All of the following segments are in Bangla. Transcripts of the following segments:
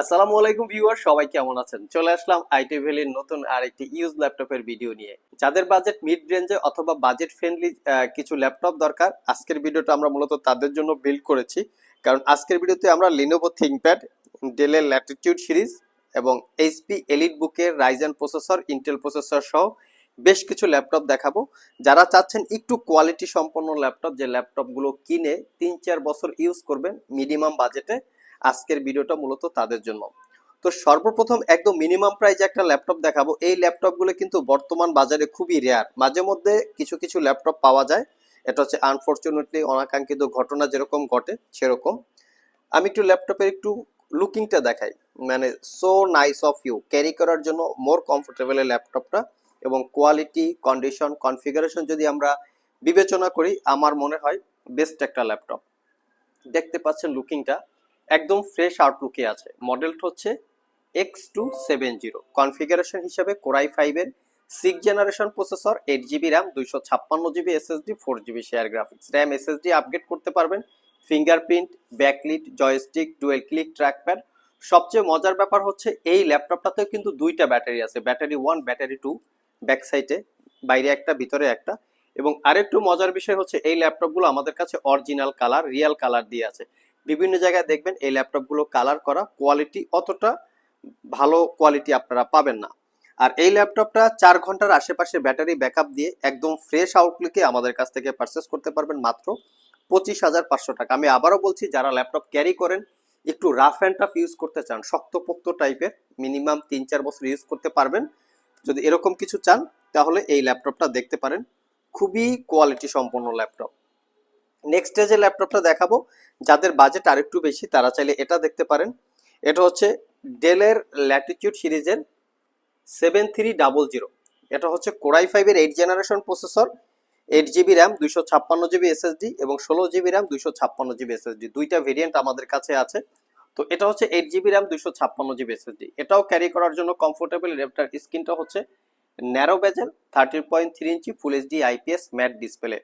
আসসালামু আলাইকুম ভিউয়ার, সবাই কেমন আছেন? চলে আসলাম আইটি ভ্যালির নতুন আর একটি ইউজ ল্যাপটপের ভিডিও নিয়ে। যাদের বাজেট মিড রেঞ্জে অথবা বাজেট ফ্রেন্ডলি কিছু ল্যাপটপ দরকার, আজকের ভিডিওটা আমরা মূলত তাদের জন্য বিল্ড করেছি। কারণ আজকের ভিডিওতে আমরা লিনোভো থিংকপ্যাড ডেলের ল্যাটিটিউড সিরিজ এবং এইচপি এলিট বুকের রাইজেন প্রসেসর ইন্টেল প্রসেসর সহ বেশ কিছু ল্যাপটপ দেখাবো। যারা চাচ্ছেন একটু কোয়ালিটি সম্পন্ন ল্যাপটপ, যে ল্যাপটপগুলো কিনে তিন চার বছর ইউজ করবেন মিনিমাম বাজেটে আজকের ভিডিওটা মূলত তাদের জন্য। তো সর্বপ্রথম একদম মিনিমাম প্রাইজে একটা ল্যাপটপ দেখাবো। এই ল্যাপটপগুলো কিন্তু বর্তমান বাজারে খুবই রেয়ার মাঝে মধ্যে কিছু কিছু ল্যাপটপ পাওয়া যায়। এটা হচ্ছে আনফর্চুনেটলি অনাকাঙ্ক্ষিত ঘটনা যেরকম ঘটে, সেরকম। আমি একটু ল্যাপটপের একটু লুকিংটা দেখাই। মানে so nice of you carry করার জন্য মোর কমফোর্টেবল ল্যাপটপটা এবং কোয়ালিটি কন্ডিশন কনফিগারেশন যদি আমরা বিবেচনা করি, আমার মনে হয় বেস্ট একটা ল্যাপটপ দেখতে পাচ্ছেন লুকিংটা একদম ফ্রেশ আউটলুকে আছে। মডেলটা হচ্ছে X two seven zero configuration হিসাবে কোরাই ফাইভের six generation processor eight GB RAM দুইশো ছাপ্পান্ন GB SSD four GB share graphics RAM SSD upgrade করতে পারবেন। Fingerprint backlit joystick dual click trackpad সবচেয়ে মজার ব্যাপার হচ্ছে এই ল্যাপটপটাতেও কিন্তু দুইটা ব্যাটারি আছে। Battery one battery two back সাইডে বাইরে একটা, ভিতরে একটা। এবং আরেকটু মজার বিষয় হচ্ছে এই ল্যাপটপগুলো আমাদের কাছে অরিজিনাল কালার রিয়েল কালার দিয়ে আছে। বিভিন্ন জায়গায় দেখবেন এই ল্যাপটপগুলো কালার করা কোয়ালিটি অতটা ভালো কোয়ালিটি আপনারা পাবেন না। আর এই ল্যাপটপটা চার ঘণ্টার আশেপাশে ব্যাটারি ব্যাকআপ দিয়ে একদম ফ্রেশ আউটলুকে আমাদের কাছ থেকে পারচেস করতে পারবেন মাত্র পঁচিশ হাজার পাঁচশো টাকা। আমি আবারও বলছি, যারা ল্যাপটপ ক্যারি করেন, একটু রাফ অ্যান্ড টাফ ইউজ করতে চান, শক্তপোক্ত টাইপের মিনিমাম তিন চার বছর ইউজ করতে পারবেন। যদি এরকম কিছু চান, তাহলে এই ল্যাপটপটা দেখতে পারেন। খুবই কোয়ালিটি সম্পন্ন ল্যাপটপ নেক্সট যে ল্যাপটপটা দেখাবো, যাদের বাজেট আরেকটু বেশি, তারা চাইলে এটা দেখতে পারেন। এটা হচ্ছে ডেলের ল্যাটিটিউড সিরিজের সেভেন থ্রি ডাবল জিরো এটা হচ্ছে কোরাই ফাইভের eight generation processor eight GB RAM দুইশো ছাপ্পান্ন জিবি এসএসডি এবং ষোলো জিবি র্যাম দুইশো ছাপ্পান্ন জিবি এসএসডি দুইটা ভেরিয়েন্ট আমাদের কাছে আছে। তো এটা হচ্ছে এইট জিবি র্যাম দুইশো ছাপ্পান্ন জিবি এসএসডি এটাও ক্যারি করার জন্য কমফোর্টেবল ল্যাপটপ স্ক্রিনটা হচ্ছে narrow bezel thirteen point three inch full HD IPS matte display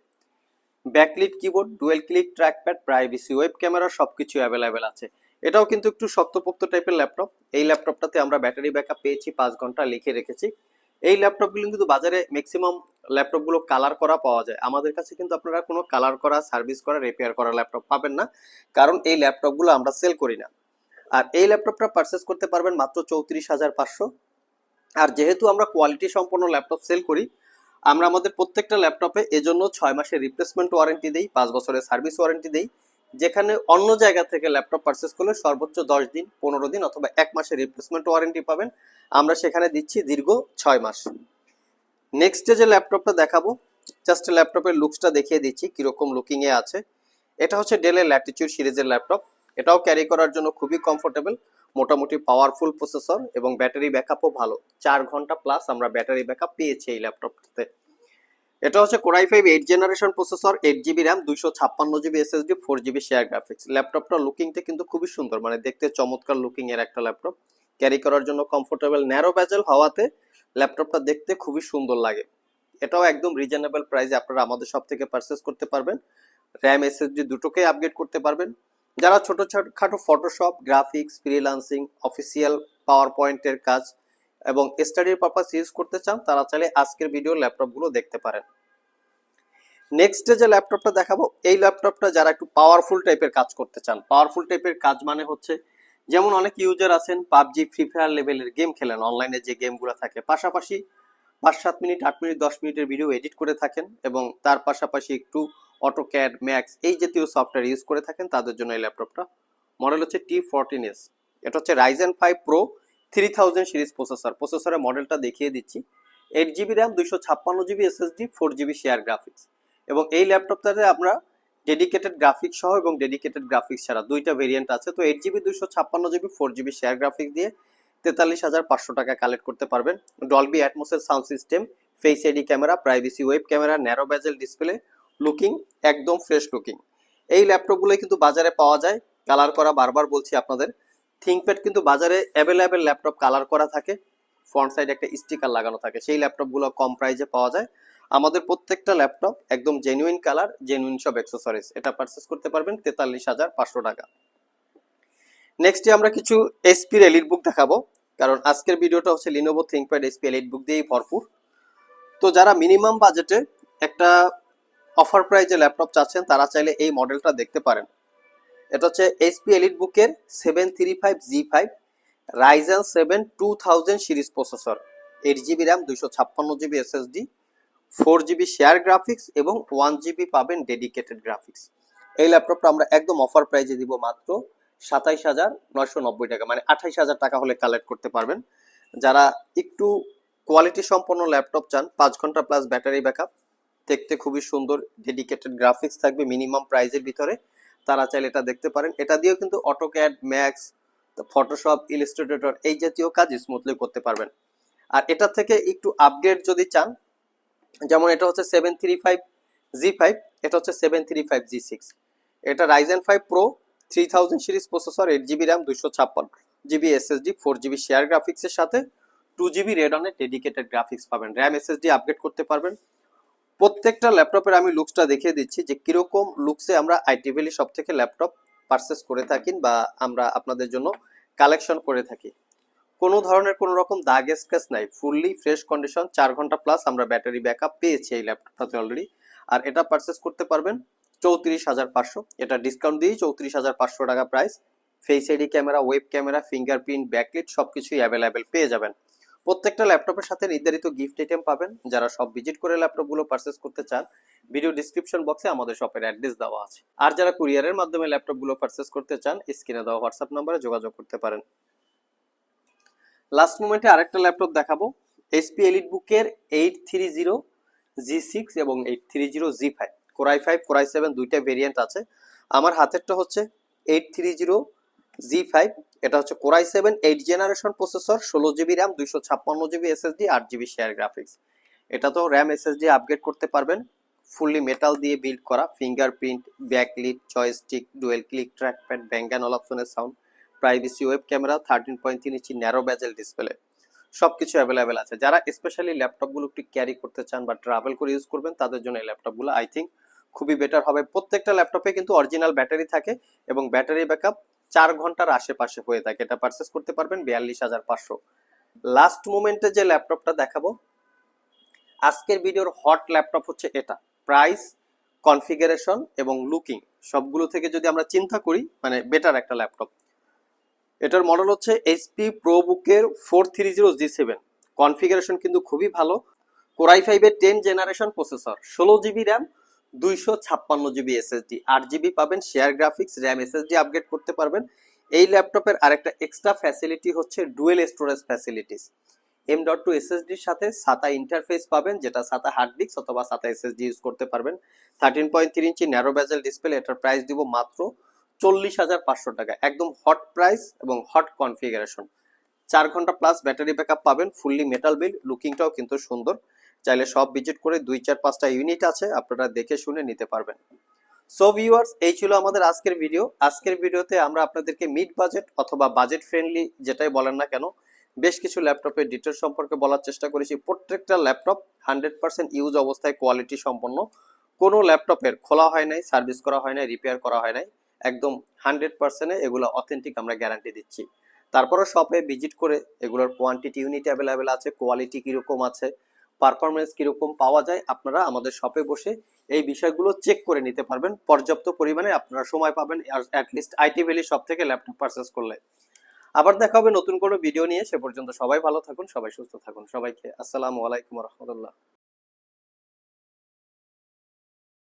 backlit keyboard, dual click, trackpad, privacy, web camera সব কিছু অ্যাভেলেবেল আছে। এটাও কিন্তু একটু শক্তপোক্ত টাইপের ল্যাপটপ। এই ল্যাপটপটাতে আমরা ব্যাটারি ব্যাকআপ পেয়েছি পাঁচ ঘণ্টা লিখে রেখেছি। এই ল্যাপটপগুলো কিন্তু বাজারে ম্যাক্সিমাম ল্যাপটপগুলো কালার করা পাওয়া যায়। আমাদের কাছে কিন্তু আপনারা কোনো কালার করা সার্ভিস করা রিপেয়ার করা ল্যাপটপ পাবেন না। কারণ এই ল্যাপটপগুলো আমরা সেল করি না। আর এই ল্যাপটপটা পারচেস করতে পারবেন মাত্র চৌত্রিশ হাজার পাঁচশো। আর যেহেতু আমরা কোয়ালিটি সম্পন্ন ল্যাপটপ সেল করি আমরা আমাদের প্রত্যেকটা ল্যাপটপে এজন্য ছয় মাসের রিপ্লেসমেন্ট ওয়ারেন্টি দেই, পাঁচ বছরের সার্ভিস ওয়ারেন্টি দেই, যেখানে অন্য জায়গা থেকে ল্যাপটপ পারচেস করলে সর্বোচ্চ দশ দিন, পনেরো দিন অথবা এক মাসের রিপ্লেসমেন্ট ওয়ারেন্টি পাবেন। আমরা সেখানে দিচ্ছি দীর্ঘ ছয় মাস। নেক্সট যে ল্যাপটপটা দেখাবো জাস্ট ল্যাপটপের লুকসটা দেখিয়ে দিচ্ছি, কীরকম লুকিংয়ে আছে। এটা হচ্ছে ডেলের ল্যাটিটিউড সিরিজের ল্যাপটপ। এটাও ক্যারি করার জন্য খুবই কমফোর্টেবল মোটামুটি পাওয়ারফুল প্রসেসর এবং ব্যাটারি ব্যাকআপও ভালো। চার ঘণ্টা প্লাস আমরা ব্যাটারি ব্যাকআপ পেয়েছি এই ল্যাপটপটাতে এটা হচ্ছে Core i five eight generation processor eight GB RAM দুইশো ছাপ্পান্ন GB SSD four GB share graphics ল্যাপটপটা লুকিংটা কিন্তু খুবই সুন্দর মানে দেখতে চমৎকার লুকিং এর একটা ল্যাপটপ ক্যারি করার জন্য কমফোর্টেবল ন্যারো ব্যাজেল হওয়াতে ল্যাপটপটা দেখতে খুবই সুন্দর লাগে। এটাও একদম রিজনেবল প্রাইসে আপনারা আমাদের সব থেকে পারচেস করতে পারবেন। র্যাম এসএসডি দুটোকেই আপগ্রেড করতে পারবেন। যারা ছোট ছোটখাটো ফটোশপ গ্রাফিক্স ফ্রিলান্সিং অফিসিয়াল পাওয়ার পয়েন্টের কাজ এবং স্টাডির পারপাস ইউজ করতে চান, তারা চাইলে আজকের ভিডিও ল্যাপটপগুলো দেখতে পারেন। নেক্সট যে ল্যাপটপটা দেখাবো, এই ল্যাপটপটা যারা একটু পাওয়ারফুল টাইপের কাজ করতে চান পাওয়ারফুল টাইপের কাজ মানে হচ্ছে যেমন অনেক ইউজার আছেন, পাবজি ফ্রি ফায়ার লেভেলের গেম খেলেন অনলাইনে যে গেমগুলো থাকে, পাশাপাশি পাঁচ সাত মিনিট, আট মিনিট, দশ মিনিটের ভিডিও এডিট করে থাকেন এবং তার পাশাপাশি একটু অটোক্যাড ম্যাক্স এই জাতীয় সফটওয়্যার ইউজ করে থাকেন, তাদের জন্য এই ল্যাপটপটা মডেল হচ্ছে টি ফোরটিন এস এটা হচ্ছে Ryzen five pro three thousand series processor প্রসেসরের মডেলটা দেখিয়ে দিচ্ছি। এইট জিবি র্যাম দুইশো ছাপ্পান্ন GB SSD four GB share graphics এবং এই ল্যাপটপটাতে আমরা ডেডিকেটেড গ্রাফিক্স সহ এবং ডেডিকেটেড গ্রাফিক্স ছাড়া দুইটা ভেরিয়েন্ট আছে। তো এইট জিবি দুইশো ছাপ্পান্ন GB four GB share graphics দিয়ে তেতাল্লিশ হাজার পাঁচশো টাকা কালেক্ট করতে পারবেন। Dolby অ্যাটমোসের sound system face ID camera privacy web camera narrow bezel display looking একদম ফ্রেশ লুকিং এই ল্যাপটপগুলো কিন্তু বাজারে পাওয়া যায় কালার করা বারবার বলছি আপনাদের। থিঙ্কপ্যাড কিন্তু বাজারে অ্যাভেলেবেল ল্যাপটপ কালার করা থাকে ফ্রন্ট সাইডে একটা স্টিকার লাগানো থাকে, সেই ল্যাপটপগুলো কম প্রাইজে পাওয়া যায়। আমাদের প্রত্যেকটা ল্যাপটপ একদম জেনুইন কালার জেনুইন সব অ্যাক্সেসরিজ এটা পারচেস করতে পারবেন তেতাল্লিশ হাজার পাঁচশো টাকা। নেক্সটে আমরা কিছু এসপির এলিট বুক দেখাবো, কারণ আজকের ভিডিওটা হচ্ছে Lenovo ThinkPad SP elite book দিয়েই ভরপুর। তো যারা মিনিমাম বাজেটে একটা অফার প্রাইজে ল্যাপটপ চাচ্ছেন, তারা চাইলে এই মডেলটা দেখতে পারেন। এটা হচ্ছে এসপি এলিট বুকের seven three five G five Ryzen seven two thousand series processor eight GB RAM দুইশো ছাপ্পান্ন GB SSD four GB share graphics এবং ওয়ান জিবি পাবেন ডেডিকেটেড গ্রাফিক্স এই ল্যাপটপটা আমরা একদম অফার প্রাইজে দিব মাত্র সাতাইশ হাজার নয়শো নব্বই টাকা মানে আঠাইশ হাজার টাকা হলে কালেক্ট করতে পারবেন। যারা একটু কোয়ালিটি সম্পন্ন ল্যাপটপ চান, পাঁচ ঘণ্টা প্লাস ব্যাটারি ব্যাকআপ দেখতে খুবই সুন্দর ডেডিকেটেড গ্রাফিক্স থাকবে মিনিমাম প্রাইজের ভিতরে। তারা চাইলে এটা দেখতে পারেন। এটা দিয়েও কিন্তু অটোক্যাড ম্যাক্স ফটোশপ ইলিস্ট্রেটর এই জাতীয় কাজ স্মুথলি করতে পারবেন। আর এটা থেকে একটু আপগ্রেড যদি চান, যেমন এটা হচ্ছে seven three five G five এটা হচ্ছে seven three five G six এটা Ryzen five pro three thousand series processor eight GB RAM দুশো ছাপ্পান্ন GB SSD four GB share গ্রাফিক্সের সাথে টু জিবি রেড রেডনের ডেডিকেটেড গ্রাফিক্স পাবেন। র্যাম এসএসডি আপগ্রেড করতে পারবেন। প্রত্যেকটা ল্যাপটপের আমি লুকসটা দেখিয়ে দিচ্ছি যে কীরকম লুকসে আমরা আইটি ভ্যালি সব থেকে ল্যাপটপ পারচেস করে থাকি বা আমরা আপনাদের জন্য কালেকশন করে থাকি। কোনো ধরনের কোনো রকম দাগ স্ক্র্যাচ নাই ফুললি ফ্রেশ কন্ডিশন চার ঘণ্টা প্লাস আমরা ব্যাটারি ব্যাকআপ পেয়েছি এই ল্যাপটপটাতে অলরেডি আর এটা পারচেস করতে পারবেন চৌত্রিশ হাজার পাঁচশো। এটা ডিসকাউন্ট দিয়েই চৌত্রিশ হাজার পাঁচশো টাকা price face ID camera web camera fingerprint backlit সব কিছুই অ্যাভেলেবেল পেয়ে যাবেন। প্রত্যেকটা ল্যাপটপের সাথে নির্ধারিত গিফট আইটেম পাবেন। যারা সব ভিজিট করে ল্যাপটপগুলো পারচেস করতে চান ভিডিও ডিসক্রিপশন বক্সে আমাদের শপের অ্যাড্রেস দেওয়া আছে। আর যারা কুরিয়ারের মাধ্যমে ল্যাপটপগুলো পারচেস করতে চান স্ক্রিনে দেওয়া হোয়াটসঅ্যাপ নাম্বারে যোগাযোগ করতে পারেন। লাস্ট মোমেন্টে আরেকটা ল্যাপটপ দেখাবো। এসপি এলিট বুকের eight three zero G six এবং eight three zero G five Core i five Core i seven দুইটা ভেরিয়েন্ট আছে। আমার হাতেরটা হচ্ছে eight three zero G five এটা হচ্ছে Core i seven eight generation processor ষোলো জিবি র্যাম দুইশো ছাপ্পান্ন জিবি এসএসডি আট জিবি শেয়ার গ্রাফিক্স এটা তো র্যাম এসএসডি আপগ্রেড করতে পারবেন। ফুললি মেটাল দিয়ে বিল্ড করা fingerprint backlit joystick dual click trackpad ব্যাঙ্গান all অপশনের sound privacy web camera thirteen point তিন ইঞ্চি ন্যারো ব্যাজেল ডিসপ্লে সবকিছু অ্যাভেলেবেল আছে। যারা স্পেশালি ল্যাপটপগুলো একটু ক্যারি করতে চান বা ট্রাভেল করে ইউজ করবেন, তাদের জন্য এই ল্যাপটপগুলো আই থিঙ্ক খুবই বেটার হবে। প্রত্যেকটা ল্যাপটপে কিন্তু অরিজিনাল ব্যাটারি থাকে এবং ব্যাটারি ব্যাকআপ চার ঘণ্টার আশেপাশে হয়ে থাকে। এটা পারচেস করতে পারবেন বিয়াল্লিশ হাজার পাঁচশো। লাস্ট মোমেন্টে যে ল্যাপটপটা দেখাবো, আজকের ভিডিওর হট ল্যাপটপ হচ্ছে এটা। প্রাইস কনফিগারেশন এবং লুকিং সবগুলো থেকে যদি আমরা চিন্তা করি মানে বেটার একটা ল্যাপটপ এটার মডেল হচ্ছে এইচপি প্রো বুকের four three zero G seven configuration কিন্তু খুবই ভালো। কোরাই ফাইভের টেন জেনারেশন প্রসেসর ষোলো জিবি র্যাম দুইশো ছাপ্পান্ন জিবি এসএসডি আট জিবি পাবেন share graphics RAM SSD upgrade করতে পারবেন। এই ল্যাপটপের আরেকটা এক্সট্রা ফ্যাসিলিটি হচ্ছে dual storage facilities M dot two এসএসডির সাথে সাতা ইন্টারফেস পাবেন, যেটা সাতা হার্ড ডিস্ক অথবা সাতা এসএসডি ইউজ করতে পারবেন। Thirteen point three inch narrow bezel display এটার প্রাইস দিব মাত্র চল্লিশ হাজার পাঁচশো টাকা। একদম হট প্রাইস এবং হট কনফিগারেশন চার ঘণ্টা প্লাস ব্যাটারি ব্যাকআপ পাবেন ফুললি মেটাল বিল লুকিংটাও কিন্তু সুন্দর। চাইলে সব ভিজিট করে দুই চার পাঁচটা ইউনিট আছে, আপনারা দেখে শুনে নিতে পারবেন। সো ভিউয়ার্স এই ছিল আমাদের আজকের ভিডিও আজকের ভিডিওতে আমরা আপনাদেরকে মিড বাজেট অথবা বাজেট ফ্রেন্ডলি যেটাই বলেন না কেন, বেশ কিছু ল্যাপটপের ডিটেলস সম্পর্কে বলার চেষ্টা করেছি। প্রত্যেকটা ল্যাপটপ হান্ড্রেড পার্সেন্ট ইউজ অবস্থায় কোয়ালিটি সম্পন্ন। কোনো ল্যাপটপের খোলা হয় নাই সার্ভিস করা হয় নাই রিপেয়ার করা হয় নাই। একদম হান্ড্রেড পার্সেন্টে এগুলো অথেন্টিক আমরা গ্যারান্টি দিচ্ছি। তারপরে শপে ভিজিট করে এগুলোর কোয়ান্টিটি ইউনিট অ্যাভেলেবেল আছে কোয়ালিটি কীরকম আছে পারফরমেন্স কীরকম পাওয়া যায়, আপনারা আমাদের শপে বসে এই বিষয়গুলো চেক করে নিতে পারবেন। পর্যাপ্ত পরিমাণে আপনারা সময় পাবেন at least IT Valley shop থেকে ল্যাপটপ পারচেস করলে। আবার দেখা হবে নতুন কোনো ভিডিও নিয়ে, সে পর্যন্ত সবাই ভালো থাকুন, সবাই সুস্থ থাকুন, সবাইকে আসসালামু আলাইকুম রহমতুল্লাহ।